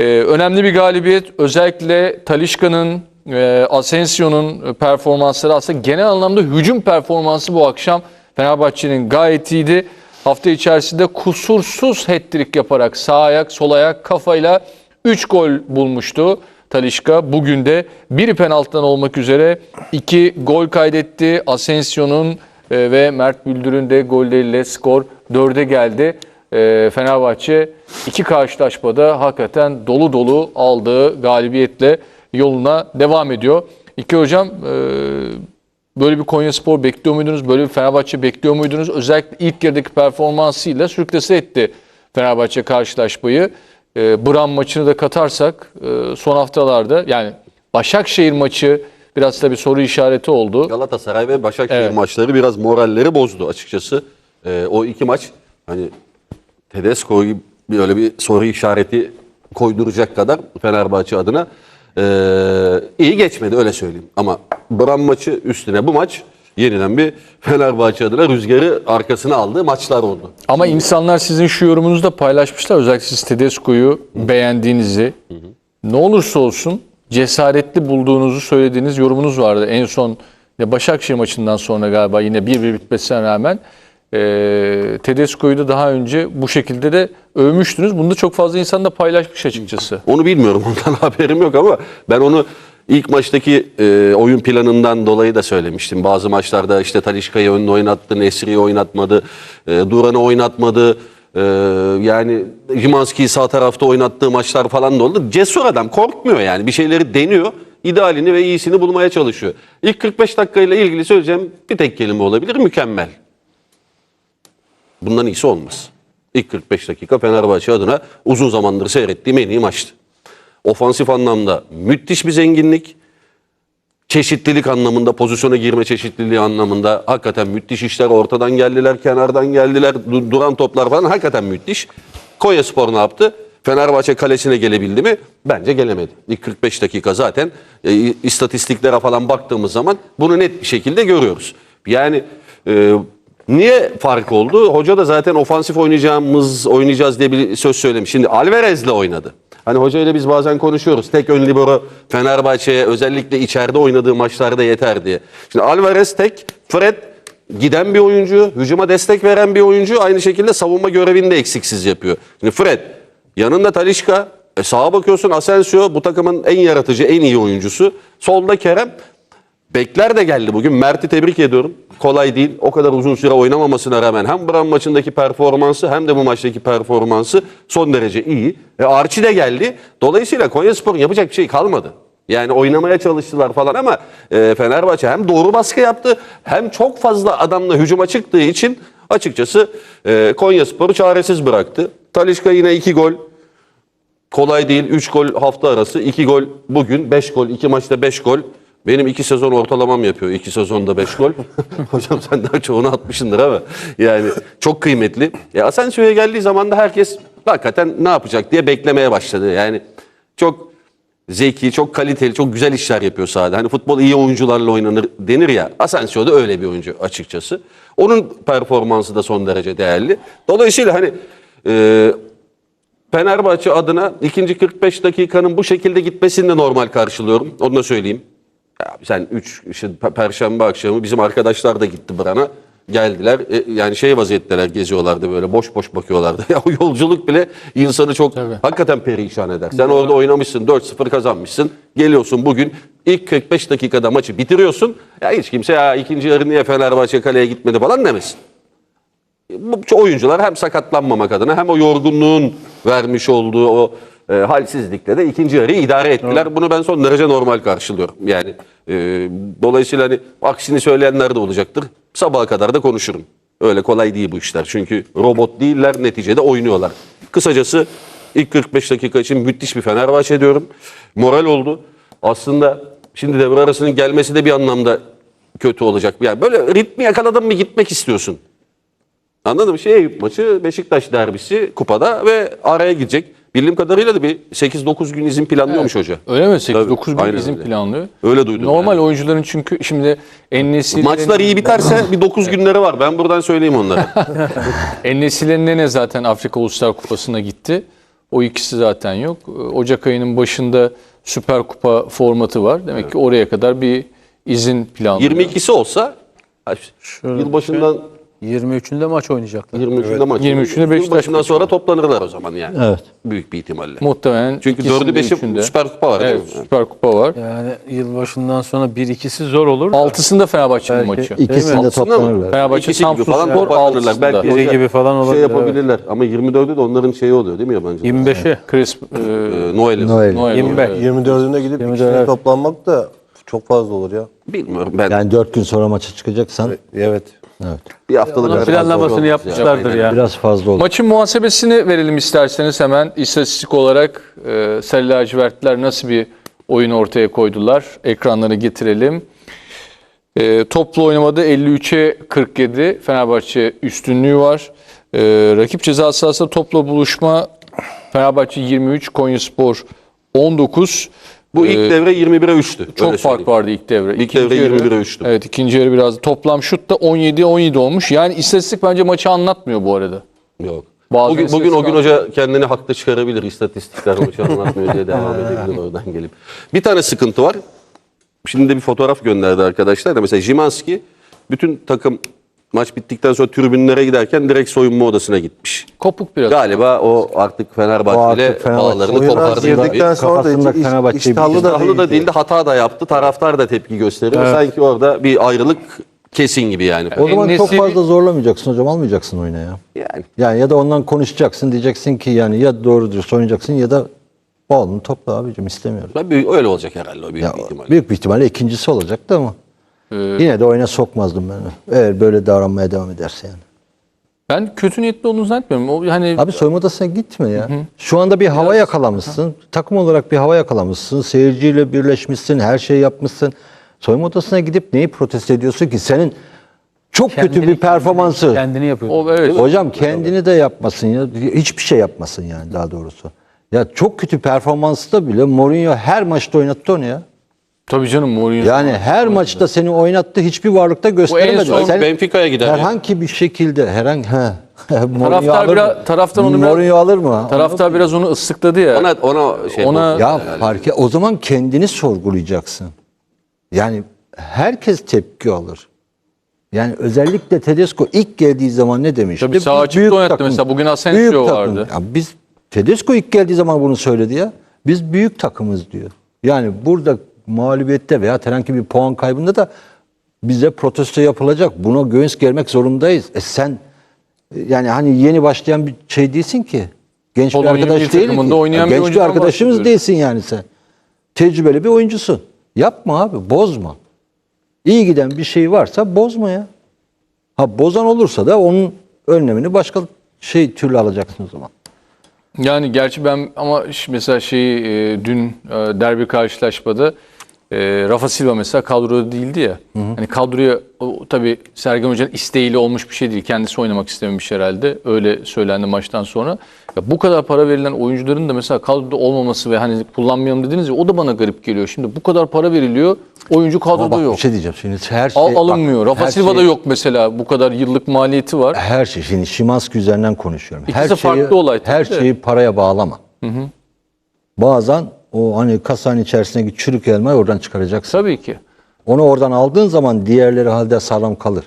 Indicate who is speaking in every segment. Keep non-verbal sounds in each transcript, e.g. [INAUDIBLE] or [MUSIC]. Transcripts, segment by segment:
Speaker 1: Ee, önemli bir galibiyet. Özellikle Talişka'nın, e, Asensio'nun performansları aslında genel anlamda hücum performansı bu akşam Fenerbahçe'nin gayet iyiydi. Hafta içerisinde kusursuz hat-trick yaparak sağ ayak, sol ayak, kafayla 3 gol bulmuştu. Talişka bugün de biri penaltıdan olmak üzere iki gol kaydetti. Asensio'nun e, ve Mert Büldür'ün de golleriyle skor 4'e geldi. E, Fenerbahçe iki karşılaşmada hakikaten dolu dolu aldığı galibiyetle yoluna devam ediyor. İki hocam e, böyle bir Konya Spor bekliyor muydunuz? Böyle bir Fenerbahçe bekliyor muydunuz? Özellikle ilk yarıdaki performansıyla sürüklese etti Fenerbahçe karşılaşmayı. E, Bram maçını da katarsak e, son haftalarda yani Başakşehir maçı biraz da bir soru işareti oldu.
Speaker 2: Galatasaray ve Başakşehir
Speaker 1: Evet.
Speaker 2: maçları biraz moralleri bozdu açıkçası. Ee, o iki maç hani Tedesco'yu böyle bir soru işareti koyduracak kadar Fenerbahçe adına ee, iyi geçmedi öyle söyleyeyim. Ama Bram maçı üstüne bu maç yeniden bir Fenerbahçe adına rüzgarı arkasına aldığı maçlar oldu.
Speaker 1: Ama insanlar sizin şu yorumunuzu da paylaşmışlar. Özellikle siz Tedesco'yu beğendiğinizi. Ne olursa olsun cesaretli bulduğunuzu söylediğiniz yorumunuz vardı. En son Başakşehir maçından sonra galiba yine 1-1 bitmesine rağmen e, Tedesco'yu da daha önce bu şekilde de övmüştünüz. Bunu da çok fazla insan da paylaşmış açıkçası.
Speaker 2: Onu bilmiyorum [LAUGHS] ondan haberim yok ama ben onu ilk maçtaki e, oyun planından dolayı da söylemiştim. Bazı maçlarda işte Talişka'yı önüne oynattı, Nesri'yi oynatmadı, e, Duran'ı oynatmadı. E, yani Jimanski'yi sağ tarafta oynattığı maçlar falan da oldu. Cesur adam korkmuyor yani bir şeyleri deniyor. idealini ve iyisini bulmaya çalışıyor. İlk 45 dakikayla ilgili söyleyeceğim bir tek kelime olabilir mükemmel. Bundan iyisi olmaz. İlk 45 dakika Fenerbahçe adına uzun zamandır seyrettiğim en iyi maçtı. Ofansif anlamda müthiş bir zenginlik. Çeşitlilik anlamında, pozisyona girme çeşitliliği anlamında hakikaten müthiş işler. Ortadan geldiler, kenardan geldiler, du- duran toplar falan hakikaten müthiş. Konya Spor ne yaptı? Fenerbahçe kalesine gelebildi mi? Bence gelemedi. İlk 45 dakika zaten e, istatistiklere falan baktığımız zaman bunu net bir şekilde görüyoruz. Yani e, niye fark oldu? Hoca da zaten ofansif oynayacağımız, oynayacağız diye bir söz söylemiş. Şimdi Alvarez'le oynadı. Hani hoca ile biz bazen konuşuyoruz. Tek ön libero Fenerbahçe'ye özellikle içeride oynadığı maçlarda yeter diye. Şimdi Alvarez tek, Fred giden bir oyuncu, hücuma destek veren bir oyuncu. Aynı şekilde savunma görevini de eksiksiz yapıyor. Şimdi Fred yanında Talişka, e sağa bakıyorsun Asensio bu takımın en yaratıcı, en iyi oyuncusu. Solda Kerem. Bekler de geldi bugün. Mert'i tebrik ediyorum. Kolay değil. O kadar uzun süre oynamamasına rağmen hem Bram maçındaki performansı hem de bu maçtaki performansı son derece iyi. E Archie de geldi. Dolayısıyla Konyaspor'un yapacak bir şey kalmadı. Yani oynamaya çalıştılar falan ama e, Fenerbahçe hem doğru baskı yaptı hem çok fazla adamla hücuma çıktığı için açıkçası e, Konyaspor'u çaresiz bıraktı. Talişka yine iki gol kolay değil. 3 gol hafta arası, 2 gol bugün, 5 gol, 2 maçta 5 gol. Benim 2 sezon ortalamam yapıyor. 2 sezonda 5 gol. [LAUGHS] Hocam sen daha çoğunu atmışsındır ama. Yani çok kıymetli. Ya Asensio'ya geldiği zaman da herkes hakikaten ne yapacak diye beklemeye başladı. Yani çok zeki, çok kaliteli, çok güzel işler yapıyor sahada. Hani futbol iyi oyuncularla oynanır denir ya. Asensio da öyle bir oyuncu açıkçası. Onun performansı da son derece değerli. Dolayısıyla hani e, Fenerbahçe adına ikinci 45 dakikanın bu şekilde gitmesini de normal karşılıyorum. Onu da söyleyeyim. Sen 3 işte pe- perşembe akşamı bizim arkadaşlar da gitti Bran'a. Geldiler. E, yani şey vaziyetteler geziyorlardı böyle boş boş bakıyorlardı. [LAUGHS] Ya o yolculuk bile insanı çok hakikaten perişan eder. Sen orada oynamışsın 4-0 kazanmışsın. Geliyorsun bugün ilk 45 dakikada maçı bitiriyorsun. Ya hiç kimse ya ikinci yarı niye Fenerbahçe kaleye gitmedi falan demesin bu oyuncular hem sakatlanmamak adına hem o yorgunluğun vermiş olduğu o e, halsizlikle de ikinci yarıyı idare ettiler. Bunu ben son derece normal karşılıyorum. Yani e, dolayısıyla hani aksini söyleyenler de olacaktır. Sabaha kadar da konuşurum. Öyle kolay değil bu işler. Çünkü robot değiller neticede oynuyorlar. Kısacası ilk 45 dakika için müthiş bir Fenerbahçe diyorum. Moral oldu. Aslında şimdi devre arasının gelmesi de bir anlamda kötü olacak. Yani böyle ritmi yakaladın mı gitmek istiyorsun. Anladın mı? Şey maçı Beşiktaş derbisi kupada ve araya gidecek. Bildiğim kadarıyla da bir 8-9 gün izin planlıyormuş hoca.
Speaker 1: Öyle mi? 8-9 gün
Speaker 2: aynen
Speaker 1: izin
Speaker 2: öyle.
Speaker 1: planlıyor.
Speaker 2: Öyle duydum
Speaker 1: Normal
Speaker 2: yani.
Speaker 1: oyuncuların çünkü şimdi Ennesi'nin
Speaker 2: Maçlar iyi biterse [LAUGHS] bir 9 günleri var. Ben buradan söyleyeyim onlara. [LAUGHS]
Speaker 1: Ennesi'nin ne zaten Afrika Uluslar Kupası'na gitti. O ikisi zaten yok. Ocak ayının başında Süper Kupa formatı var. Demek ki oraya kadar bir izin planlanıyor.
Speaker 2: 22'si olsa yılbaşından
Speaker 3: 23'ünde maç oynayacaklar.
Speaker 2: 23'ünde maç.
Speaker 1: 23'ünde Beşiktaş
Speaker 2: Yılbaşından
Speaker 1: maçı
Speaker 2: sonra toplanırlar o zaman yani.
Speaker 4: Evet.
Speaker 2: Büyük bir ihtimalle.
Speaker 1: Muhtemelen
Speaker 2: Çünkü
Speaker 1: ikisinin
Speaker 2: 4'ü 5'i
Speaker 1: üçünde.
Speaker 2: Süper Kupa var
Speaker 1: Evet? Süper Kupa var.
Speaker 3: Yani yılbaşından sonra bir ikisi zor olur. da.
Speaker 1: Altısında Fenerbahçe'nin
Speaker 3: Belki-
Speaker 1: maçı.
Speaker 4: İkisinde toplanırlar.
Speaker 1: Fenerbahçe
Speaker 2: İkisi gibi
Speaker 1: Samsun
Speaker 2: falan
Speaker 1: altısında.
Speaker 2: Belki
Speaker 3: Biri gibi falan olabilir,
Speaker 2: Şey yapabilirler ama 24'ü de onların şeyi oluyor değil mi yabancı?
Speaker 3: 25'i.
Speaker 1: Chris
Speaker 2: Noel'i.
Speaker 4: Noel.
Speaker 1: Noel
Speaker 3: 25.
Speaker 1: evet.
Speaker 5: 24'ünde gidip
Speaker 3: 24
Speaker 5: ikisine
Speaker 3: evet.
Speaker 5: toplanmak da çok fazla olur ya.
Speaker 2: Bilmiyorum ben.
Speaker 4: Yani dört gün sonra maça çıkacaksan
Speaker 5: Evet.
Speaker 4: Evet.
Speaker 2: bir haftalık
Speaker 3: Onun planlamasını yapmışlardır ya.
Speaker 4: Biraz fazla olur.
Speaker 1: Maçın muhasebesini verelim isterseniz hemen istatistik olarak e, Sarı lacivertler nasıl bir oyun ortaya koydular? Ekranları getirelim. E, toplu oynamada 53'e 47 Fenerbahçe üstünlüğü var. E, rakip ceza sahasında topla buluşma Fenerbahçe 23, Konyaspor 19.
Speaker 2: Bu ilk
Speaker 1: E,
Speaker 2: devre 21'e 3'tü.
Speaker 1: çok fark vardı ilk devre.
Speaker 2: İlk devre
Speaker 1: yarı-
Speaker 2: 21'e üçtü.
Speaker 1: Evet ikinci yarı biraz toplam şut da 17'ye 17 olmuş. Yani istatistik bence maçı anlatmıyor bu arada.
Speaker 2: Yok.
Speaker 1: Bazen
Speaker 2: Bugün, bugün o gün hoca kendini haklı çıkarabilir. İstatistikler maçı anlatmıyor diye devam [LAUGHS] edebilir oradan gelip. Bir tane sıkıntı var. Şimdi de bir fotoğraf gönderdi arkadaşlar da mesela Jimanski bütün takım maç bittikten sonra tribünlere giderken direkt soyunma odasına gitmiş.
Speaker 1: Kopuk biraz.
Speaker 2: Galiba o artık Fenerbahçe
Speaker 4: O
Speaker 2: ile
Speaker 4: artık Fenerbahçe
Speaker 2: bağlarını
Speaker 5: Oyuna
Speaker 2: kopardı.
Speaker 5: girdikten sonra da
Speaker 4: Kafasında
Speaker 5: hiç,
Speaker 4: Fenerbahçe'yi
Speaker 5: iştahlı da
Speaker 2: İştahlı da
Speaker 5: değildi.
Speaker 2: değildi hata da yaptı. Taraftar da tepki gösteriyor. Sanki orada bir ayrılık kesin gibi yani.
Speaker 4: O zaman çok
Speaker 1: En-Nesyri-
Speaker 4: fazla zorlamayacaksın hocam almayacaksın oyuna ya.
Speaker 2: Yani
Speaker 4: Yani ya da ondan konuşacaksın diyeceksin ki yani ya doğru dürüst oynayacaksın ya da oğlum topla abicim istemiyorum.
Speaker 2: Tabii öyle olacak herhalde o büyük
Speaker 4: Ya,
Speaker 2: bir ihtimalle.
Speaker 4: büyük bir ihtimalle ikincisi olacaktı ama
Speaker 1: Ee,
Speaker 4: yine de oyuna sokmazdım ben. Eğer böyle davranmaya devam ederse yani.
Speaker 1: Ben kötü niyetli olduğunu zannetmiyorum. O hani
Speaker 4: Abi soyunma odasına gitme ya. Şu anda bir hava yakalamışsın. Takım olarak bir hava yakalamışsın. Seyirciyle birleşmişsin. Her şeyi yapmışsın. Soyunma odasına gidip neyi protesto ediyorsun ki? Senin çok kötü bir performansı.
Speaker 3: Kendini yapıyor.
Speaker 1: o evet.
Speaker 4: Hocam kendini de yapmasın ya. Hiçbir şey yapmasın yani daha doğrusu. Ya çok kötü performansta bile Mourinho her maçta oynattı onu ya.
Speaker 1: Tabii canım Mourinho.
Speaker 4: Yani her maçta seni oynattı. Hiçbir varlıkta gösteremedi.
Speaker 1: son
Speaker 4: Sen
Speaker 2: Benfica'ya gider ya.
Speaker 4: Herhangi bir şekilde herhangi he. [LAUGHS] Mourinho
Speaker 1: Taraftar
Speaker 4: alır mı?
Speaker 1: biraz- taraftar onu biraz-
Speaker 4: Mourinho alır mı?
Speaker 1: Taraftar biraz onu ıslıkladı ya.
Speaker 2: Ona ona şey
Speaker 1: Ona-
Speaker 4: Ya
Speaker 2: herhalde.
Speaker 4: fark et- o zaman kendini sorgulayacaksın. Yani herkes tepki alır. Yani özellikle Tedesco ilk geldiği zaman ne demişti?
Speaker 1: Tabii sağ açıkta oynattı mesela. Bugün Asensio
Speaker 4: büyük takım.
Speaker 1: vardı.
Speaker 4: Ya biz Tedesco ilk geldiği zaman bunu söyledi ya. Biz büyük takımız diyor. Yani burada mağlubiyette veya herhangi bir puan kaybında da bize protesto yapılacak. Buna göğüs germek zorundayız. E sen e, yani hani yeni başlayan bir şey değilsin ki. Genç
Speaker 1: Polonya
Speaker 4: bir arkadaş değil ki.
Speaker 1: oynayan bir
Speaker 4: Genç bir
Speaker 1: oyuncudan
Speaker 4: arkadaşımız değilsin yani sen. Tecrübeli bir oyuncusun. Yapma abi, bozma. İyi giden bir şey varsa bozma ya. Ha bozan olursa da onun önlemini başka şey türlü alacaksın o zaman.
Speaker 1: Yani gerçi ben ama mesela şey e, dün e, derbi karşılaşmada e, Rafa Silva mesela kadroda değildi ya. Hani kadroya o, tabii Sergen Hoca'nın isteğiyle olmuş bir şey değil. Kendisi oynamak istememiş herhalde. Öyle söylendi maçtan sonra. Ya bu kadar para verilen oyuncuların da mesela kadroda olmaması ve hani kullanmayalım dediniz ya o da bana garip geliyor. Şimdi bu kadar para veriliyor. Oyuncu
Speaker 4: Ama
Speaker 1: kadroda
Speaker 4: bak
Speaker 1: yok.
Speaker 4: bir şey diyeceğim şimdi her şey
Speaker 1: Al, alınmıyor.
Speaker 4: bak,
Speaker 1: Rafa
Speaker 4: her
Speaker 1: Silva'da
Speaker 4: şey-
Speaker 1: yok mesela. Bu kadar yıllık maliyeti var.
Speaker 4: Her şey şimdi Şimanski üzerinden konuşuyorum.
Speaker 1: İkisi
Speaker 4: her şeyi,
Speaker 1: farklı olay
Speaker 4: Her
Speaker 1: de.
Speaker 4: şeyi paraya bağlama. Bazen o hani kasanın içerisindeki çürük elmayı oradan çıkaracaksın.
Speaker 1: Tabii ki.
Speaker 4: Onu oradan aldığın zaman diğerleri halde sağlam kalır.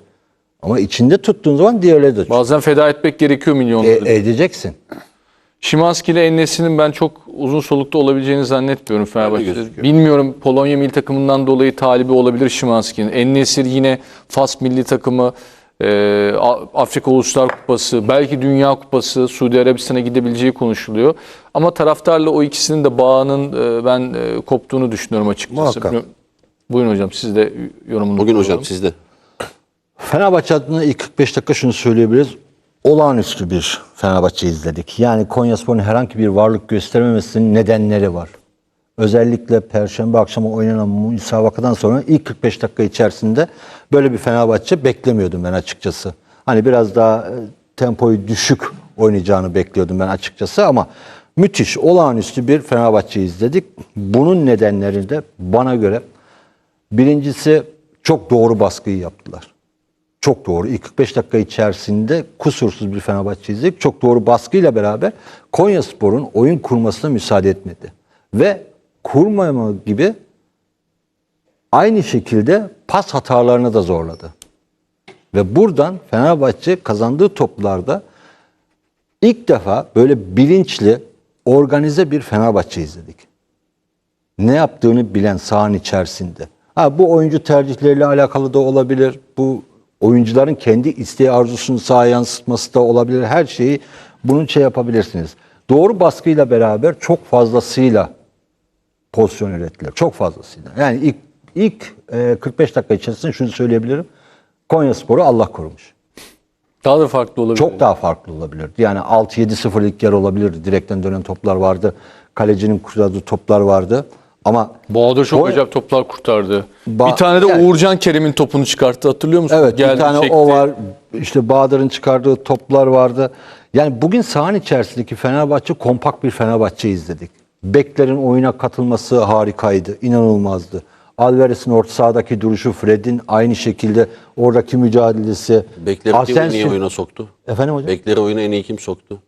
Speaker 4: Ama içinde tuttuğun zaman diğerleri de
Speaker 1: Bazen feda etmek gerekiyor milyonları.
Speaker 4: e, edeceksin.
Speaker 1: Şimanski ile Enes'inin ben çok uzun solukta olabileceğini zannetmiyorum Fenerbahçe'de. Bilmiyorum Polonya milli takımından dolayı talibi olabilir Şimanski'nin. Ennesir yine Fas milli takımı, Afrika Uluslar Kupası, belki Dünya Kupası, Suudi Arabistan'a gidebileceği konuşuluyor. Ama taraftarla o ikisinin de bağının e, ben e, koptuğunu düşünüyorum açıkçası.
Speaker 5: Muhakkak.
Speaker 1: Buyurun hocam siz de yorumunuzu
Speaker 2: Bugün
Speaker 1: alalım.
Speaker 2: hocam sizde.
Speaker 4: Fenerbahçe adına ilk 45 dakika şunu söyleyebiliriz. Olağanüstü bir Fenerbahçe izledik. Yani Konyaspor'un herhangi bir varlık göstermemesinin nedenleri var. Özellikle Perşembe akşamı oynanan müsabakadan sonra ilk 45 dakika içerisinde böyle bir Fenerbahçe beklemiyordum ben açıkçası. Hani biraz daha e, tempoyu düşük oynayacağını bekliyordum ben açıkçası ama müthiş, olağanüstü bir Fenerbahçe izledik. Bunun nedenleri de bana göre birincisi çok doğru baskıyı yaptılar. Çok doğru. İlk 45 dakika içerisinde kusursuz bir Fenerbahçe izledik. Çok doğru baskıyla beraber Konyaspor'un oyun kurmasına müsaade etmedi. Ve kurmama gibi aynı şekilde pas hatalarını da zorladı. Ve buradan Fenerbahçe kazandığı toplarda ilk defa böyle bilinçli, organize bir Fenerbahçe izledik. Ne yaptığını bilen sahanın içerisinde. Ha, bu oyuncu tercihleriyle alakalı da olabilir. Bu oyuncuların kendi isteği arzusunu sahaya yansıtması da olabilir. Her şeyi bunun şey yapabilirsiniz. Doğru baskıyla beraber çok fazlasıyla pozisyon ürettiler. Çok fazlasıyla. Yani ilk ilk e, 45 dakika içerisinde şunu söyleyebilirim. Konya Sporu Allah korumuş.
Speaker 1: Daha da farklı olabilir.
Speaker 4: Çok daha farklı olabilirdi. Yani 6-7-0'lık yer olabilirdi. Direkten dönen toplar vardı. Kalecinin kurtardığı toplar vardı. Ama
Speaker 1: Bahadır çok
Speaker 4: Konya-
Speaker 1: acayip toplar kurtardı.
Speaker 4: Ba-
Speaker 1: bir tane de
Speaker 4: yani-
Speaker 1: Uğurcan Kerem'in topunu çıkarttı hatırlıyor musun?
Speaker 4: Evet
Speaker 1: Geldi,
Speaker 4: bir tane
Speaker 1: çekti.
Speaker 4: o var. İşte Bahadır'ın çıkardığı toplar vardı. Yani bugün sahanın içerisindeki Fenerbahçe kompakt bir Fenerbahçe izledik. Beklerin oyuna katılması harikaydı, inanılmazdı. Alvarez'in orta sahadaki duruşu, Fred'in aynı şekilde oradaki mücadelesi.
Speaker 2: Bekleri kim en iyi
Speaker 4: Asensio-
Speaker 2: oyuna soktu?
Speaker 4: Efendim hocam?
Speaker 2: Bekleri oyuna en iyi kim soktu?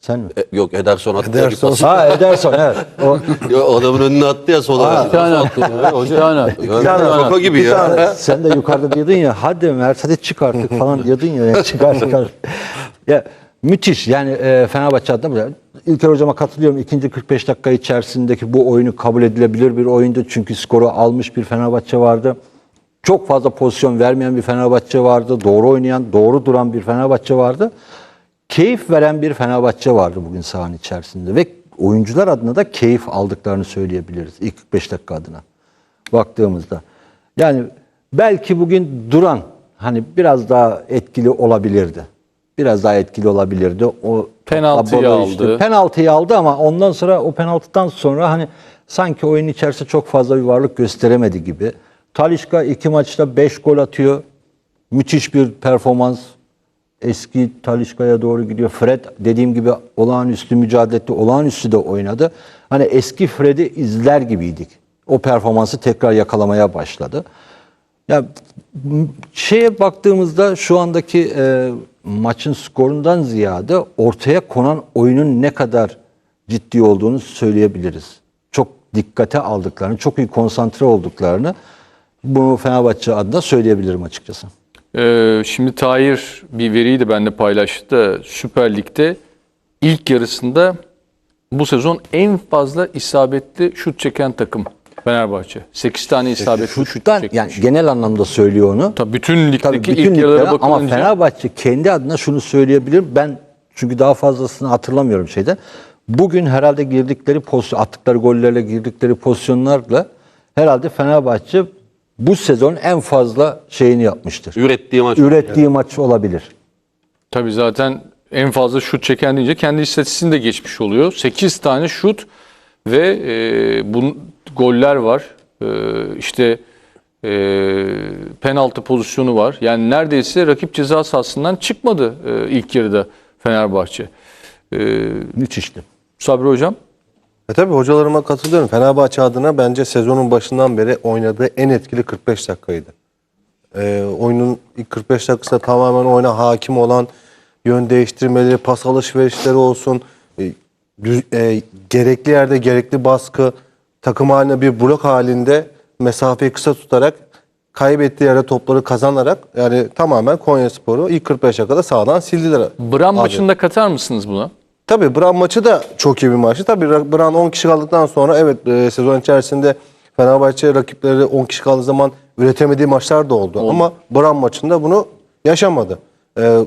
Speaker 4: Sen mi?
Speaker 2: E, yok Ederson attı.
Speaker 5: Ederson.
Speaker 2: Bir
Speaker 4: ha Ederson evet. O, [LAUGHS]
Speaker 2: Ya adamın önüne attı ya sola.
Speaker 3: Bir tane attı. ya, Bir tane attı.
Speaker 2: Yani
Speaker 5: tane
Speaker 2: şaka gibi ya.
Speaker 4: sen de yukarıda diyordun ya hadi Mercedes çık artık falan diyordun ya. Çıkar çıkar. [LAUGHS] ya müthiş yani e, Fenerbahçe adına İlker hocama katılıyorum. İkinci 45 dakika içerisindeki bu oyunu kabul edilebilir bir oyundu. Çünkü skoru almış bir Fenerbahçe vardı. Çok fazla pozisyon vermeyen bir Fenerbahçe vardı. Doğru oynayan, doğru duran bir Fenerbahçe vardı. Keyif veren bir Fenerbahçe vardı bugün sahanın içerisinde. Ve oyuncular adına da keyif aldıklarını söyleyebiliriz. ilk 45 dakika adına baktığımızda. Yani belki bugün duran hani biraz daha etkili olabilirdi. Biraz daha etkili olabilirdi. O
Speaker 1: Penaltıyı aldı.
Speaker 4: penaltıyı aldı ama ondan sonra o penaltıdan sonra hani sanki oyun içerisinde çok fazla bir varlık gösteremedi gibi. Talişka iki maçta 5 gol atıyor. Müthiş bir performans. Eski Talişka'ya doğru gidiyor. Fred dediğim gibi olağanüstü mücadelede olağanüstü de oynadı. Hani eski Fred'i izler gibiydik. O performansı tekrar yakalamaya başladı. Ya şeye baktığımızda şu andaki e, maçın skorundan ziyade ortaya konan oyunun ne kadar ciddi olduğunu söyleyebiliriz. Çok dikkate aldıklarını, çok iyi konsantre olduklarını bunu Fenerbahçe adına söyleyebilirim açıkçası.
Speaker 1: Ee, şimdi Tahir bir veriyi de benimle paylaştı. da Süper Lig'de ilk yarısında bu sezon en fazla isabetli şut çeken takım Fenerbahçe. 8 tane isabetli şut
Speaker 4: Şuttan yani genel anlamda söylüyor onu.
Speaker 1: Tabii bütün ligdeki
Speaker 4: Tabii bütün
Speaker 1: ilk yarılara
Speaker 4: liglere ama
Speaker 1: bakılınca
Speaker 4: Fenerbahçe kendi adına şunu söyleyebilir. Ben çünkü daha fazlasını hatırlamıyorum şeyde. Bugün herhalde girdikleri pozisyon, attıkları gollerle girdikleri pozisyonlarla herhalde Fenerbahçe bu sezon en fazla şeyini yapmıştır.
Speaker 2: Ürettiği maç.
Speaker 4: Ürettiği maç olabilir.
Speaker 1: tabii zaten en fazla şut çeken deyince kendi istatistiğini de geçmiş oluyor. 8 tane şut ve e, bu goller var. E, işte e, penaltı pozisyonu var. Yani neredeyse rakip ceza sahasından çıkmadı e, ilk yarıda Fenerbahçe. E,
Speaker 4: Müthişti.
Speaker 1: Sabri Hocam?
Speaker 5: E tabii hocalarıma katılıyorum. Fenerbahçe adına bence sezonun başından beri oynadığı en etkili 45 dakikaydı. E, oyunun ilk 45 dakikasında tamamen oyuna hakim olan yön değiştirmeleri, pas alışverişleri olsun, e, düz- e, gerekli yerde gerekli baskı, takım haline bir blok halinde mesafeyi kısa tutarak kaybettiği yere topları kazanarak yani tamamen Konyaspor'u ilk 45 dakikada sağdan sildiler. Abi.
Speaker 1: maçında katar mısınız buna?
Speaker 5: Tabii Bran maçı da çok iyi bir maçtı. Tabii Ra- Bran 10 kişi kaldıktan sonra evet e, sezon içerisinde Fenerbahçe rakipleri 10 kişi kaldığı zaman üretemediği maçlar da oldu. Ama Bran maçında bunu yaşamadı. E,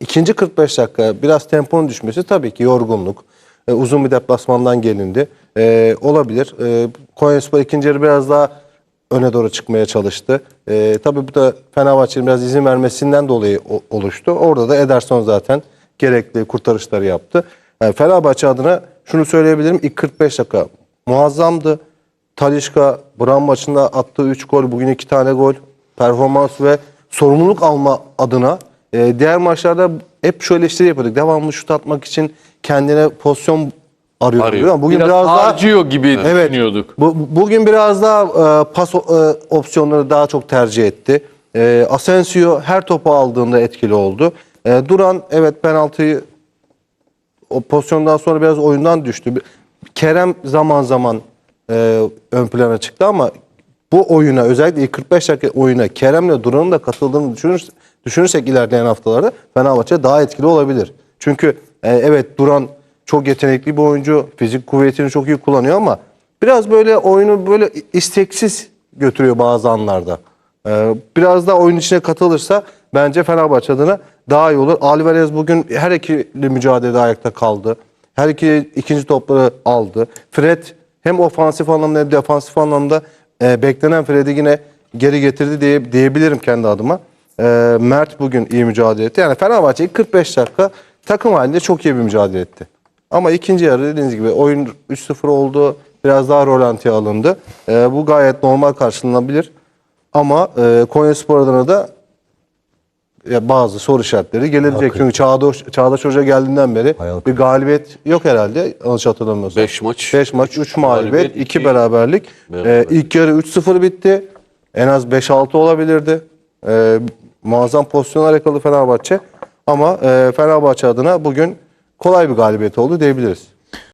Speaker 5: ikinci 45 dakika biraz temponun düşmesi tabii ki yorgunluk. E, uzun bir deplasmandan gelindi. E, olabilir. E, Konyaspor ikinci yarı biraz daha öne doğru çıkmaya çalıştı. E, tabii bu da Fenerbahçe'nin biraz izin vermesinden dolayı o- oluştu. Orada da Ederson zaten gerekli kurtarışları yaptı. Yani Fenerbahçe adına şunu söyleyebilirim. İlk 45 dakika muazzamdı. Talişka Bran maçında attığı 3 gol, bugün 2 tane gol. Performans ve sorumluluk alma adına e, diğer maçlarda hep şöyle işleri yapıyorduk. Devamlı şut atmak için kendine pozisyon arıyordu.
Speaker 2: Arıyor.
Speaker 5: değil mi? Bugün
Speaker 1: Biraz,
Speaker 5: biraz, daha
Speaker 1: harcıyor gibi düşünüyorduk.
Speaker 5: bu, bu- bugün biraz daha e, pas e, opsiyonları daha çok tercih etti. E, Asensio her topu aldığında etkili oldu. E, Duran evet penaltıyı o pozisyondan sonra biraz oyundan düştü. Kerem zaman zaman e, ön plana çıktı ama bu oyuna özellikle ilk 45 dakika oyuna Kerem'le Duran'ın da katıldığını düşünürsek, düşünürsek ilerleyen haftalarda Fenerbahçe daha etkili olabilir. Çünkü e, evet Duran çok yetenekli bir oyuncu. Fizik kuvvetini çok iyi kullanıyor ama biraz böyle oyunu böyle isteksiz götürüyor bazı anlarda. Ee, biraz daha oyun içine katılırsa bence Fenerbahçe adına daha iyi olur. Alvarez bugün her ikili mücadelede ayakta kaldı. Her iki ikinci topları aldı. Fred hem ofansif anlamda hem defansif anlamda e, beklenen Fred'i yine geri getirdi diye diyebilirim kendi adıma. Ee, Mert bugün iyi mücadele etti. Yani Fenerbahçe ilk 45 dakika takım halinde çok iyi bir mücadele etti. Ama ikinci yarı dediğiniz gibi oyun 3-0 oldu. Biraz daha rolantiye alındı. Ee, bu gayet normal karşılanabilir. Ama e, Konyaspor adına da ya bazı soru işaretleri gelecek. Çünkü Çağdaş, Çağdaş Hoca geldiğinden beri
Speaker 4: Hayal
Speaker 5: bir galibiyet yok herhalde. Yanlış hatırlamıyorsam.
Speaker 2: 5 maç.
Speaker 5: 5 maç, 3 mağlubiyet,
Speaker 2: Galibiyet,
Speaker 5: 2
Speaker 2: iki
Speaker 5: beraberlik.
Speaker 2: beraberlik.
Speaker 5: Ee, ilk yarı 3-0 bitti. En az 5-6 olabilirdi. Ee, muazzam pozisyonlar yakaladı Fenerbahçe. Ama e, Fenerbahçe adına bugün kolay bir galibiyet oldu diyebiliriz.